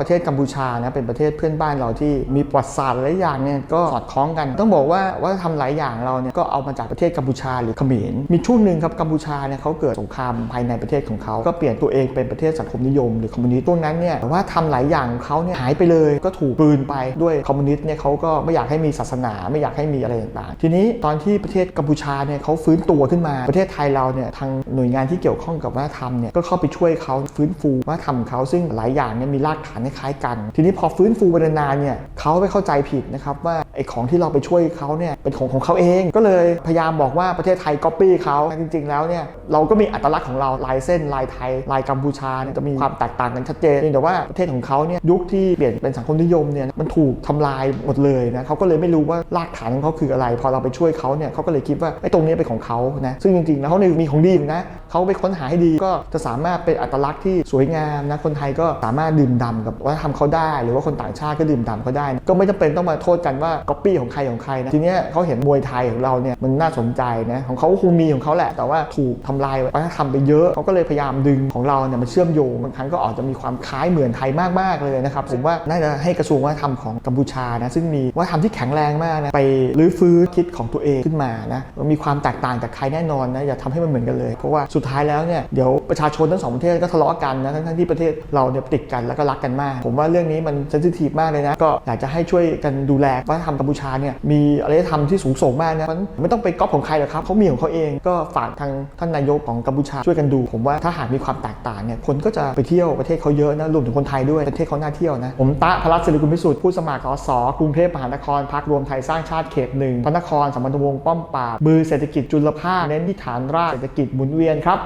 ประเทศกัมพูชานะเป็นประเทศเพื่อนบ้านเราที่มีประวัติศาสตร์หลายอย่างเนี่ยก็สอดคล้องกัน ต้องบอกว่าวัฒนธรรมหลายอย่างเราเนี่ยก็เอามาจากประเทศกัมพูชาหรือเขมรมีช่วงหนึ่งครับกัมพูชาเนี่ยเขาเกิดสงครามภายในประเทศของเขาก็เปลี่ยนตัวเองเป็นประเทศสังคมนิยมหรือคอมมิวนิสต์พวกนั้นเนี่ยว่าทำหลายอย่างของเขาเนี่ยหายไปเลย ก็ถูกกลืนไปด้วยคอมมิวนิสต์เนี่ยเขาก็ไม่อยากให้มีศาสนาไม่อยากให้มีอะไรต่างๆ ทีนี้ตอนที่ประเทศกัมพูชาเนี่ยเขาฟื้นตัวขึ้นมาประเทศไทยเราเนี่ยทางหน่วยงานที่เกี่ยวข้องกับวัฒนธรรมเนี่ยก็เข้าไปช่วยเขาฟื้นฟูวัฒนธรรมเขาซึ่งหลายอย่างเนี่ยมีรากฐานคล้ายๆกัน ทีนี้พอฟื้นฟูไปนานๆเนี่ยเขาไปเข้าใจผิดนะครับว่าไอ้ของที่เราไปช่วยเขาเนี่ยเป็นของของเขาเอง ก็เลยพยายามบอกว่าประเทศไทยก๊อปปี้เขาจริง ๆ แล้วเนี่ยเราก็มีอัตลักษณ์ของเราลายเส้นลายไทยลายกัมพูชาเนี่ยจะมีความแตกต่างกันชัดเจนแต่ว่าประเทศของเขาเนี่ยยุคที่เปลี่ยนเป็นสังคมนิยมเนี่ยมันถูกทำลายหมดเลยนะเขาก็เลยไม่รู้ว่ารากฐานของเขาคืออะไร พอเราไปช่วยเขาเนี่ยเขาก็เลยคิดว่าไอ้ตรงนี้เป็นของเขานะซึ่งจริงๆแล้วเขาเนี่ยมีของดีนะเขาไปค้นหาให้ดีก็จะสามารถเป็นอัตลักษณ์ที่สวยงามนะคนไทยก็สามารถดื่มด่ำกับวัฒนธรรมเขาได้ หรือว่าคนต่างชาติก็ดื่มด่ำเขาได้ ก็ไม่จำเป็นต้องมาโทษกันว่าก๊อปปี้ของใครของใครนะทีเนี้ยเขาเห็นมวยไทยของเราเนี่ยมันน่าสนใจนะของเขาคงมีของเขาแหละ แต่ว่าถูกทำลายวัฒนธรรมไปเยอะเขาก็เลยพยายามดึงของเราเนี่ยมาเชื่อมโยงบางครั้งก็อาจจะมีความคล้ายเหมือนไทยมากๆเลยนะครับผมว่าน่าจะให้กระทรวงวัฒนธรรมของกัมพูชานะซึ่งมีวัฒนธรรมที่แข็งแรงมากนะไปรื้อฟื้นคิดของตัวเองขึ้นมานะมันมีความแตกต่างจากใครแน่นอนนะอย่าทำให้มันเหมือนกันเลย เพราะว่าสุดท้ายแล้วเนี่ยเดี๋ยวประชาชนทั้งสองประเทศก็ทะเลาะกันนะทั้งที่ประเทศเราเนี่ยติดกันแล้วก็รักกันมากผมว่าเรื่องนี้มันเซนซิทีฟมากเลยนะ ก็อยากจะให้ช่วยกันดูแลวัฒนธรรมกัมพูชาเนี่ยมีอารยธรรมที่สูงส่งมากนะมันไม่ต้องไปก๊อปของใครหรอกครับเขามีของเขาเองก็ฝากทางท่านนายกของกัมพูชาช่วยกันดู ผมว่าถ้าหากมีความแตกต่างเนี่ยคนก็จะไปเที่ยวประเทศเขาเยอะนะรวมถึงคนไทยด้วยประเทศเขาน่าเที่ยวนะผมตะพลัสศิริกุลพิสุทธิ์ผู้สมัครสสกรุงเทพมหานครพรรครวมไทยสร้างชาติเขตหนึ่งพระนครสมรวงศ์ป้อมปราบมือเศรษฐกิจจุลภาคเน้นที่ฐานรากเศรษฐกิจหมุนเวียนครับ